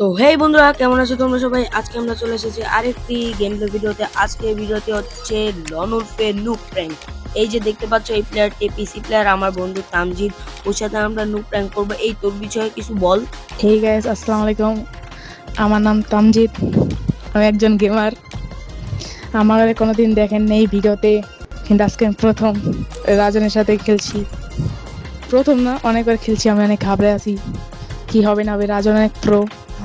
তো হেই বন্ধুরা, কেমন আছো তোমরা সবাই? আজকে আমরা চলে এসেছি আরেকটি গেম প্লে ভিডিওতে। আজকে ভিডিওতে হচ্ছে লনুরফে নুক প্র্যাঙ্ক এই যে দেখতে পাচ্ছ, এই প্লেয়ারটি পিসি প্লেয়ার আমার বন্ধু তামজিদ ওর সাথে আমরা নুক প্র্যাঙ্ক করব। এই তোর বিষয়ে কিছু বল। হে গাইস আসসালামু আলাইকুম। আমার নাম তামজিদ আমি একজন গেমার আমার কোনোদিন দেখেন নেই ভিডিওতে। কিন্তু আজকে আমি প্রথম রাজনের সাথে খেলছি। প্রথম না, অনেকবার খেলছি, আমি অনেক ঘাবড়ে আছি। কি হবে না হবে, রাজন অনেক প্রো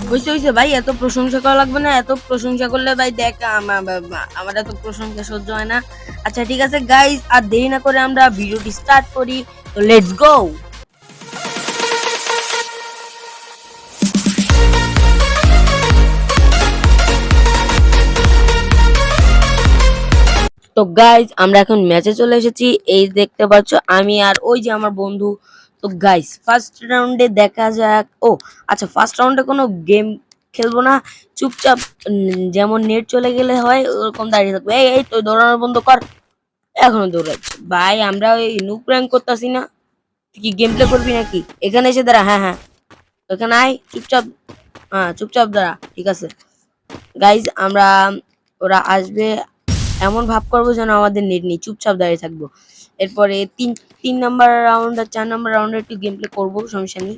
বুঝতে হয়েছে ভাই, এত প্রশংসা করা লাগবে না, এত প্রশংসা করলে ভাই দেখ, আমা- আমা- আমার এত প্রশংসা সহ্য হয় না। আচ্ছা ঠিক আছে গাইজ আর দেরি না করে আমরা ভিডিওটি স্টার্ট করি, তো লেটস গো তো গাইজ আমরা এখন ম্যাচে চলে এসেছি, এই দেখতে পাচ্ছ, আমি আর ওই যে আমার বন্ধু তো গাইস ফার্স্ট রাউন্ডে দেখা যাক। ও আচ্ছা ফার্স্ট রাউন্ডে কোনো গেম খেলব না। চুপচাপ যেমন নেট চলে গেলে হয়, ওরকম দাঁড়িয়ে থাকব। এই এই তো দৌড়ানো বন্ধ কর। এখনও দৌড়াচ্ছে। ভাই, আমরা ওই নুক র্যাঙ্ক করতেছি না। তুই কি গেম প্লে করবি নাকি? এখানে এসে দাঁড়া হ্যাঁ হ্যাঁ। এখানে আয়, চুপচাপ। হ্যাঁ চুপচাপ দাঁড়া, ঠিক আছে। গাইজ আমরা, ওরা আসবে। এমন ভাব করব যেন আমাদের নেট নেই, চুপচাপ দাঁড়িয়ে থাকব। এরপরে তিন তিন নাম্বার রাউন্ড আর চার নাম্বার রাউন্ডে একটু গেম প্লে করব, সমস্যা নেই।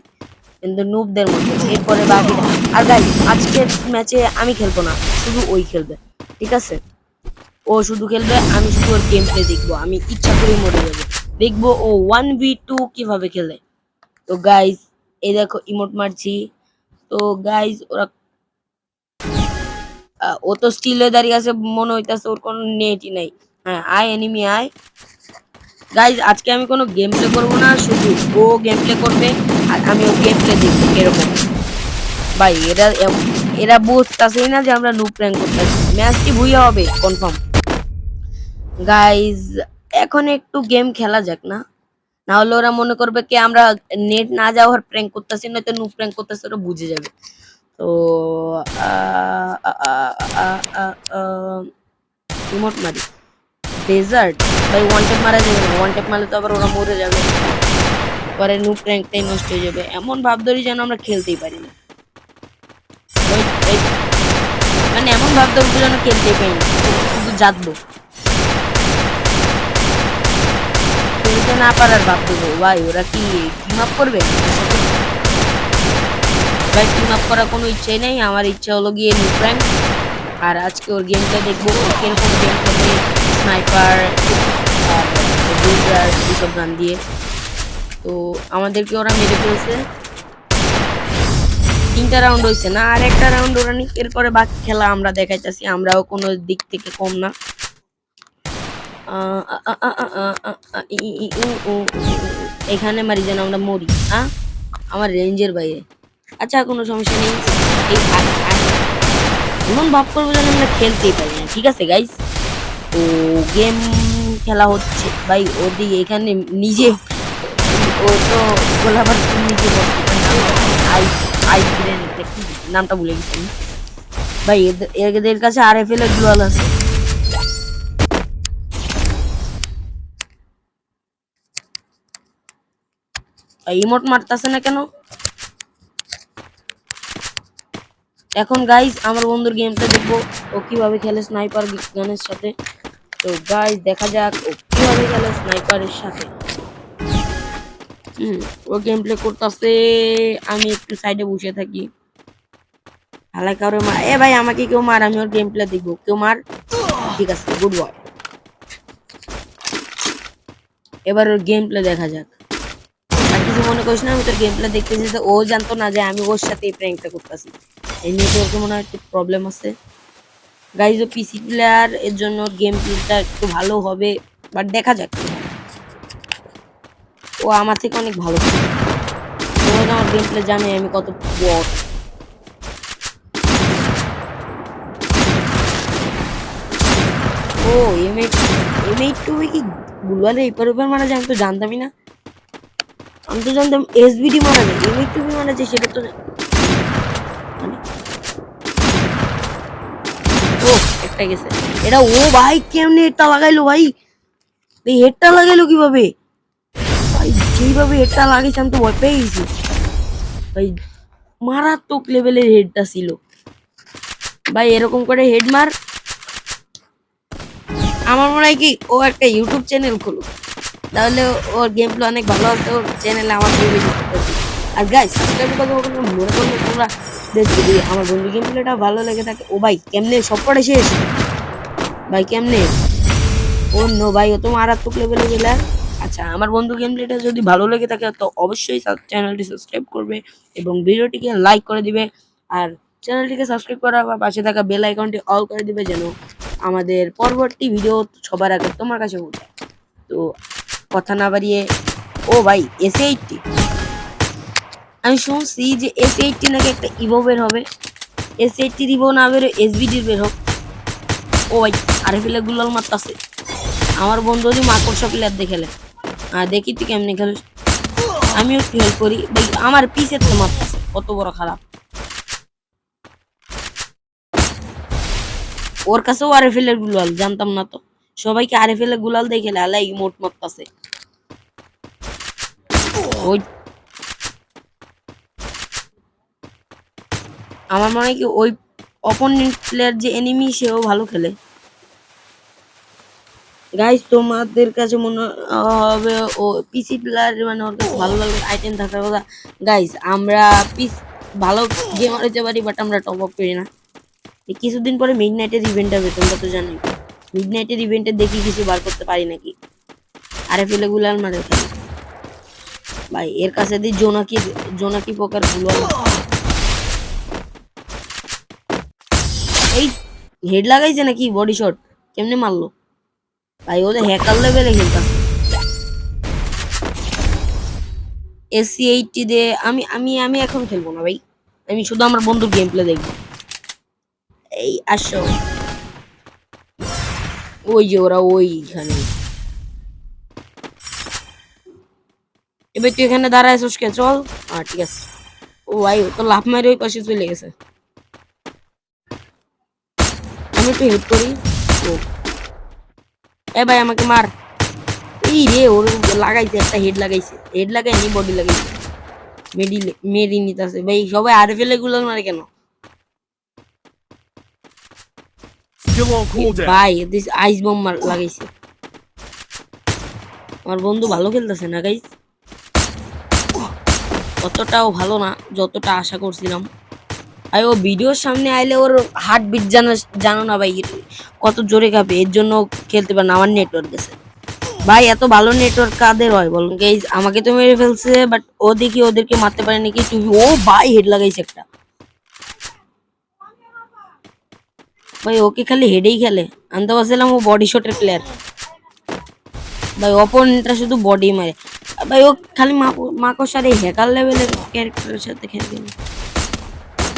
কিন্তু নুবদের মধ্যে। এরপরে বাকিটা। আর গাই আজকের ম্যাচে আমি খেলব না, শুধু ওই খেলবে, ঠিক আছে? ও শুধু খেলবে, আমি শুধু ওর গেম প্লে দেখব, আমি ইচ্ছা করে মরে যাব। দেখব ও ওয়ান বি টু কীভাবে খেলে। তো গাইজ এই দেখো ইমোট মারছি। তো গাইজ ওরা ও তো স্টিলে দাঁড়িয়ে আছে, মনে হইতাছে ওর কোনো নেটই নাই। হ্যাঁ আয় এনিমি আয়। গাইজ আজকে আমি কোনো গেম প্লে করব না, শুধু ও গেম প্লে করবে, আর আমি ও গেম প্লে দেখব এরকম ভাই, এরা এরা বুঝতেছেই না যে আমরা নু প্র্যাঙ্ক করতেছি। ম্যাচটি ভুইয়া হবে? কনফার্ম গাইজ এখন একটু গেম খেলা যাক না। না হলে ওরা মনে করবে কি, আমরা নেট না যাওয়ার প্র্যাঙ্ক করতেছি, নয়তো নু প্র্যাঙ্ক করতেছি, ওরা বুঝে যাবে। তো রিমোট মারি। ডেজার্ট ভাই ওয়ান টেপ মারা যাবে না ওয়ান টেপ মারলে তো আবার ওরা মরে যাবে। পরে নু প্র্যাঙ্কটাই নষ্ট হয়ে যাবে। এমন ভাব ধরি যেন আমরা খেলতেই পারি না। মানে এমন ভাব ধরবো যেন খেলতেই পারি না। শুধু জাতবো। না পারার ভাব দেবো ভাই, ওরা কি টিম করবে? ভাই টিম আপ করার কোনো ইচ্ছাই নেই আমার ইচ্ছা হলো গিয়ে নিউ প্র্যাঙ্ক আর আজকে ওর গেমটা দেখব কীরকম গেম খেলে স্নাইপার আর এইসব গান দিয়ে তো আমাদেরকে ওরা মেরে ফেলছে। তিনটা রাউন্ড হয়েছে না? আর একটা রাউন্ড ওরা নি এরপরে বাকি খেলা আমরা দেখাইতেছি। আমরাও কোনো দিক থেকে কম না। এখানে মারি যেন আমরা মরি হ্যাঁ আমার রেঞ্জের বাইরে। আচ্ছা কোনো সমস্যা নেই। এই এমন ভাব করব যেন আমরা খেলতেই পারি না, ঠিক আছে গাইস ও গেম খেলা হচ্ছে। ভাই, ওদিকে এখানে নিজে ও তো গোলাবার নিজে নামটা ভুলে গেছি ভাই, এদের কাছে আর এফ এল এর গ্লোয়াল আছে। ইমোট মারতাছে না কেন? এখন গাইজ আমার বন্ধুর গেমটা দেখব। ও কীভাবে খেলে স্নাইপার গানের সাথে। তো গাইজ দেখা যাক ও কীভাবে খেলে স্নাইপারের সাথে। হুম, ও গেম প্লে করতেছে। আমি একটু সাইডে বসে থাকি। হালাই কারও মার। এ ভাই, আমাকে কেউ মার, আমি ওর গেম প্লে দেখব। কেউ মার? ঠিক আছে গুড বয় এবার ওর গেম প্লে দেখা যাক। আর কিছু মনে করিস না, আমি তোর গেম প্লে দেখতেছি তো ও জানতো না যে আমি ওর সাথে এই প্র্যাঙ্কটা করতেছি। এই নেটওয়ার্কে মনে হয় একটু প্রবলেম আছে। গাইজ ও পিসি প্লেয়ার এর জন্য গেম প্লেটা একটু ভালো হবে বাট দেখা যাক। ও আমার থেকে অনেক ভালো। আমার গেম প্লে জানে আমি কত বট ও এম টু কি মারা যায় আমি তো জানতামই না। আমি তো জানতাম টু যায়, সেটা তো মানে ও একটা গেছে। এটা ও ভাই, কেমনে হেডটা লাগাইলো ভাই? এই হেডটা লাগাইলো কীভাবে? ভাই, যেইভাবে হেডটা লাগাইছে আমি তো ভয় পেয়ে গেছি। ভাই, মারাত্মক লেভেলের হেডটা ছিল। ভাই, এরকম করে হেড মার। আমার মনে হয় কি, ও একটা ইউটিউব চ্যানেল খুলুক। তাহলে ওর গেম প্লে অনেক ভালো হবে, ওর চ্যানেলে আমার আর গাইস সাবস্ক্রাইব করতে মনে করলে তোমরা যদি আমার বন্ধু গেম প্লেটা ভালো লেগে থাকে, ও ভাই কেমনে সব করে শেষ? ভাই কেমনে? ও নো ভাই, ও তো মারাত্মক লেভেলে গেলে আচ্ছা আমার বন্ধু গেম প্লেটা যদি ভালো লেগে থাকে, তো অবশ্যই চ্যানেলটি সাবস্ক্রাইব করবে এবং ভিডিওটিকে লাইক করে দিবে। আর চ্যানেলটিকে সাবস্ক্রাইব করা বা পাশে থাকা বেল আইকনটি অল করে দিবে যেন আমাদের পরবর্তী ভিডিও সবার আগে তোমার কাছে পৌঁছায়। তো কথা না বাড়িয়ে, ও ভাই এস এইটটি আমি শুনছি যে এস এইটটি নাকি একটা ইভো বের হবে। এস এইটটির ইভো না বেরো এসবিডির বের হোক। ও ভাই, আরে ফেলে গুলাল মারতাছে। আমার বন্ধু যদি মাকড়সা প্লেয়ার দেখেলে আর দেখি তুই কেমনি খেলিস। আমিও একটু হেল্প করি। ভাই আমার পিসের তো মারতাছে, কত বড় খারাপ। ওর কাছেও আরএফএলের গুলাল, জানতাম না তো। সবাইকে আরএফএলের গুলাল দেখে আলাই মোট মারতাছে। ওই আমার মনে হয় কি ওই অপোনেন্ট প্লেয়ার যে এনিমি সেও ভালো খেলে। গাইস তোমাদের কাছে মনে হবে ও পিসি প্লেয়ার মানে ওর কাছে ভালো ভালো আইটেম থাকার কথা। গাইস আমরা পিস ভালো গেমার হতে পারি বাট আমরা টপ আপ করি না। কিছুদিন পরে মিড নাইটের ইভেন্ট হবে, তোমরা তো জানোই। মিড নাইটের ইভেন্টে দেখি কিছু বার করতে পারি নাকি? আরে ফেলে গুলাল মারে ভাই, এর কাছে দি জোনাকি জোনাকি পোকার গুলাল। হেড লাগাইছে নাকি বডি শট কেমনে মারলো? ভাই ওদের হ্যাকার লেভেলে খেলতেছে এসি এইটটি দিয়ে আমি আমি আমি এখন খেলব না ভাই। আমি শুধু আমার বন্ধুর গেম প্লে দেখব। এই, আসো। ওই যে ওরা ওইখানে। এবার তুই এখানে দাঁড়ায় চল। হ্যাঁ ঠিক আছে। ও ভাই, ও তো লাফ মারি ওই পাশে চলে গেছে আমি একটু হেল্প করি এ ভাই আমাকে মার। এই রে ওর লাগাইছে একটা হেড লাগাইছে। হেড লাগাইনি বডি লাগাইছে মেডি মেডি নিতেছে। ভাই সবাই আর ফেলে গুলো মারে কেন. ভাই দিস আইস বম লাগাইছে। আমার বন্ধু ভালো খেলতেছে না গাইস অতটাও ভালো না যতটা আশা করছিলাম। আর ও ভিডিওর সামনে আইলে ওর হার্ট বিট জানো জানো না ভাই, কত জোরে কাঁপে, এর জন্য খেলতে পারে না, আমার নেটওয়ার্ক গেছে। ভাই, এত ভালো নেটওয়ার্ক কাদের হয় বলুন? গাইজ আমাকে তো মেরে ফেলছে বাট ও দেখি ওদেরকে মারতে পারে নাকি ও ভাই হেড লাগাইছে একটা। ভাই, ওকে খালি হেডেই খেলে। আমি তো ভাবছিলাম ও বডি শটের প্লেয়ার ভাই অপোনেন্টরা শুধু বডি মারে। ভাই, ও খালি মাকড়সার এই হ্যাকার লেভেলের ক্যারেক্টারের সাথে খেলবে না।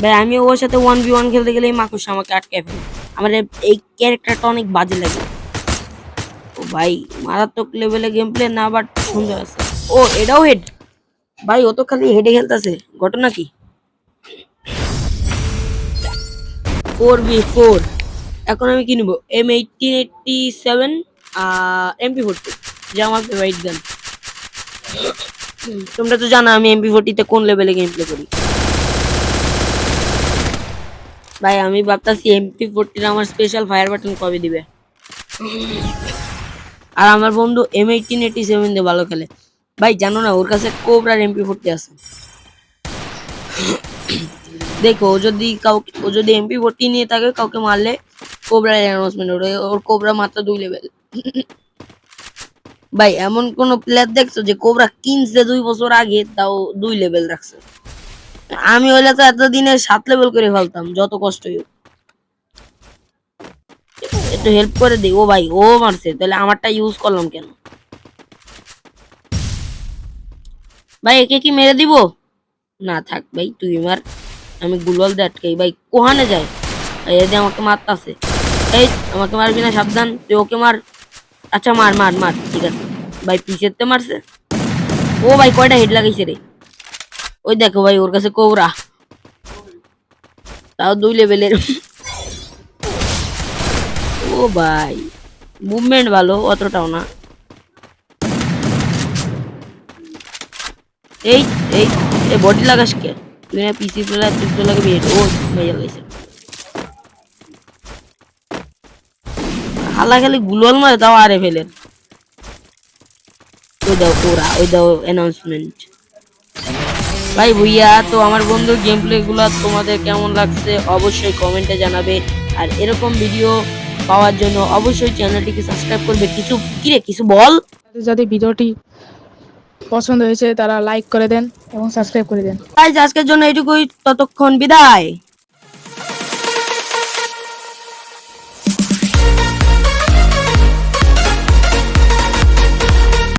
ভাই আমি ওর সাথে ওয়ান বি ওয়ান খেলতে গেলে মাকড়সা আমাকে আটকে ফেলে। আমার এই ক্যারেক্টারটা অনেক বাজে লাগে। ও ভাই, মারাত্মক লেভেলে গেম প্লে না বাট সুন্দর আছে। ও, এটাও হেড ভাই, ও তো খালি হেডে খেলতেছে। ঘটনা কি? ফোর বি ফোর এখন আমি কি নিব? M eighteen eighty seven MP forty যে আমার ফেভারিট গান তোমরা তো জানো আমি এমপি ফোরটিতে কোন লেভেলে গেম প্লে করি। ভাই, আমি ভাবতাছি এমপি ফোরটির আমার স্পেশাল ফায়ার বাটন কবে দিবে? আর আমার বন্ধু এম এইটিন এইটি সেভেন দিয়ে ভালো খেলে। ভাই, জানো না, ওর কাছে কোবরার এমপি ফোরটি আছে। দেখো, ও যদি কাউকে, ও যদি এমপি ফোরটি নিয়ে থাকে, কাউকে মারলে কোবরার অ্যানাউন্সমেন্ট ওরে, ওর কোবরা মাত্র দুই লেভেল ভাই, এমন কোন প্লেয়ার দেখছ যে কোবরা কিনছে দুই বছর আগে, তাও দুই লেভেল রাখছে? আমি হইলে তো এতদিনে সাত লেভেল করে ফেলতাম, যত কষ্টই হোক। একটু হেল্প করে দিই ও ভাই, ও মারছে, তাহলে আমারটা ইউজ করলাম কেন? ভাই, একে কি মেরে দিব? না থাক ভাই, তুই মার, আমি গুলল দিয়ে আটকাই। ভাই কোহানে যায় এই যে আমাকে মারতাছে। এই, আমাকে মারবি না, সাবধান, তুই ওকে মার। আচ্ছা মার মার মার, ঠিক আছে। ভাই পিছের তো মারছে। ও ভাই, কয়টা হেড লাগাইছে রে? ওই দেখো ভাই, ওর কাছে কোবরা। তাও দুই লেভেলের ও ভাই মুভমেন্ট ভালো, অতটাও না। এই এই এই বডি লাগাস কে? তুই না পিসি প্লেয়ার তুই তো লাগে বিয়ে ও হয়ে গেছে হালা খালি গুলোল মারে, তাও আরে ফেলে। ওই দাও ওরা ওই দাও অ্যানাউন্সমেন্ট ভাই ভুইয়া তো আমার বন্ধু গেম প্লেগুলো তোমাদের কেমন লাগছে অবশ্যই কমেন্টে জানাবে। আর এরকম ভিডিও পাওয়ার জন্য অবশ্যই চ্যানেলটিকে সাবস্ক্রাইব করবে। কিছু কিরে কিছু বল? যাদের ভিডিওটি পছন্দ হয়েছে তারা লাইক করে দেন এবং সাবস্ক্রাইব করে দেন। আজকের জন্য এটুকুই ততক্ষণ বিদায়।